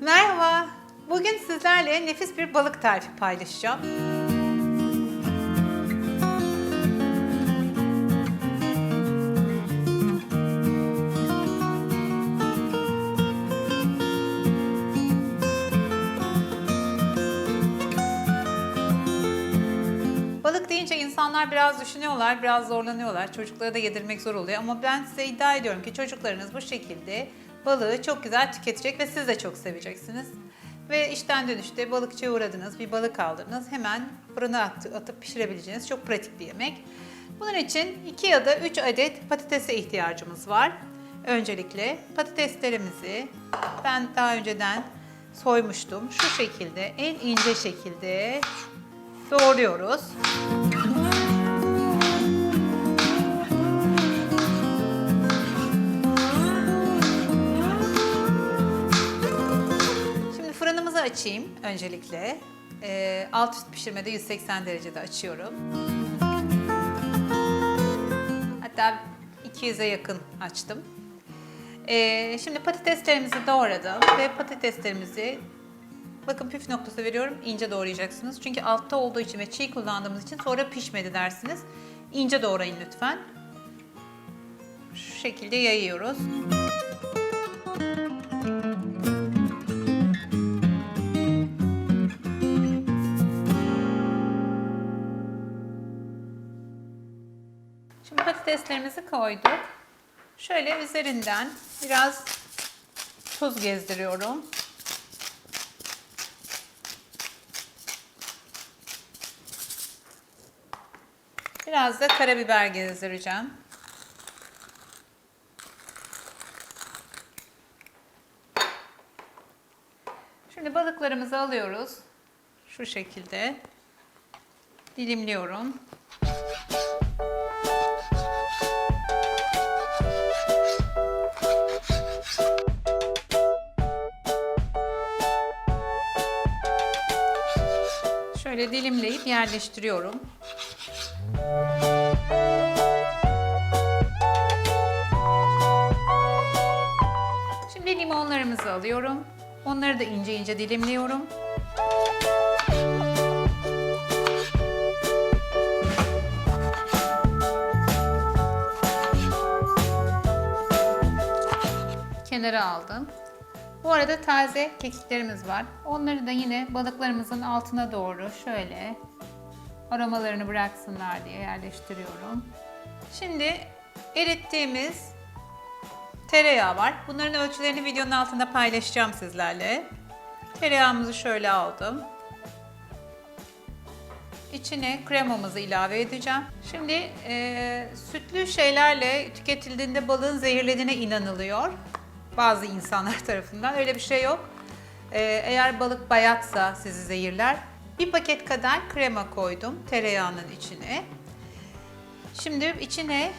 Merhaba. Bugün sizlerle nefis bir balık tarifi paylaşacağım. Balık deyince insanlar biraz düşünüyorlar, biraz zorlanıyorlar. Çocuklara da yedirmek zor oluyor ama ben size iddia ediyorum ki çocuklarınız bu şekilde balığı çok güzel tüketecek ve siz de çok seveceksiniz. Ve işten dönüşte balıkçıya uğradınız, bir balık aldınız. Hemen fırına at- atıp pişirebileceğiniz çok pratik bir yemek. Bunun için 2 ya da 3 adet patatese ihtiyacımız var. Öncelikle patateslerimizi ben daha önceden soymuştum. Şu şekilde en ince şekilde doğruyoruz. Şimdi fırınımızı açayım öncelikle. Ee, alt üst pişirmede 180 derecede açıyorum. Hatta 200'e yakın açtım. Ee, şimdi patateslerimizi doğradım ve patateslerimizi bakın püf noktası veriyorum ince doğrayacaksınız. Çünkü altta olduğu için ve çiğ kullandığımız için sonra pişmedi dersiniz. İnce doğrayın lütfen. Şu şekilde yayıyoruz. Şimdi patateslerimizi koyduk. Şöyle üzerinden biraz tuz gezdiriyorum. Biraz da karabiber gezdireceğim. Şimdi balıklarımızı alıyoruz. Şu şekilde dilimliyorum. Şöyle dilimleyip yerleştiriyorum. Şimdi limonlarımızı alıyorum. Onları da ince ince dilimliyorum. Kenara aldım. Bu arada taze kekiklerimiz var. Onları da yine balıklarımızın altına doğru şöyle aromalarını bıraksınlar diye yerleştiriyorum. Şimdi erittiğimiz tereyağı var. Bunların ölçülerini videonun altında paylaşacağım sizlerle. Tereyağımızı şöyle aldım. İçine kremamızı ilave edeceğim. Şimdi e, sütlü şeylerle tüketildiğinde balığın zehirlediğine inanılıyor. Bazı insanlar tarafından. Öyle bir şey yok. E, eğer balık bayatsa sizi zehirler. Bir paket kadar krema koydum tereyağının içine. Şimdi içine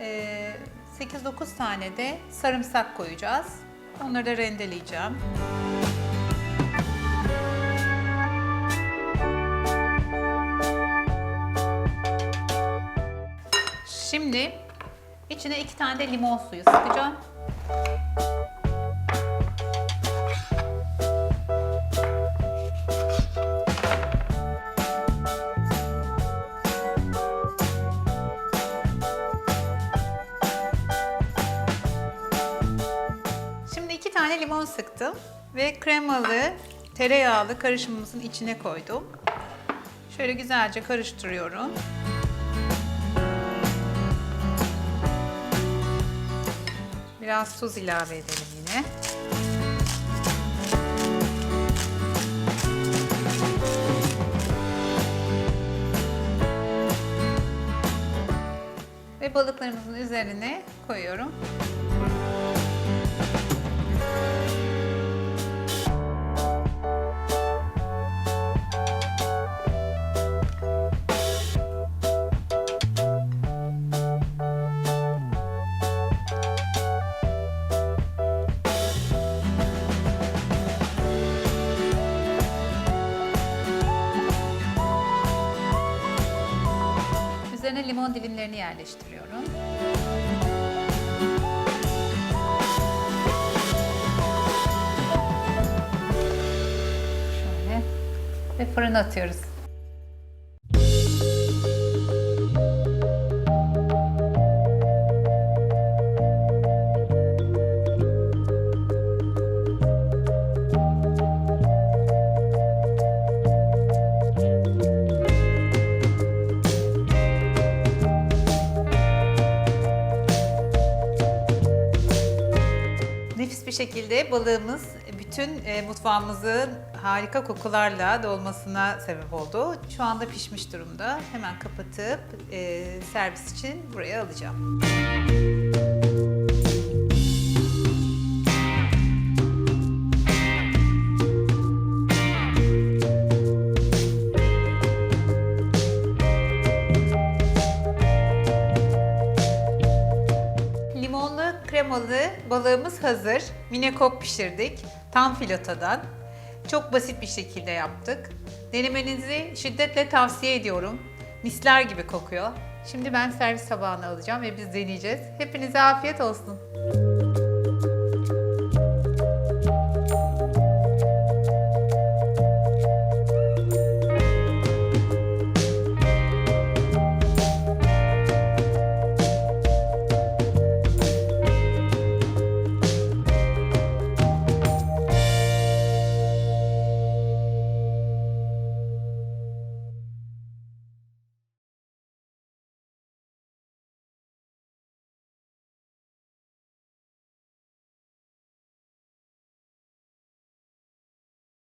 e, 8-9 tane de sarımsak koyacağız. Onları da rendeleyeceğim. Şimdi içine iki tane de limon suyu sıkacağım. Limon sıktım ve kremalı tereyağlı karışımımızın içine koydum. Şöyle güzelce karıştırıyorum. Biraz tuz ilave edelim yine. Ve balıklarımızın üzerine koyuyorum. Üzerine limon dilimlerini yerleştiriyorum. Şöyle ve fırına atıyoruz. Şekilde balığımız bütün e, mutfağımızın harika kokularla dolmasına sebep oldu. Şu anda pişmiş durumda. Hemen kapatıp e, servis için buraya alacağım. Limonlu kremalı balığımız hazır. Minekop pişirdik. Tam filotadan. Çok basit bir şekilde yaptık. Denemenizi şiddetle tavsiye ediyorum. Misler gibi kokuyor. Şimdi ben servis tabağına alacağım ve biz deneyeceğiz. Hepinize afiyet olsun.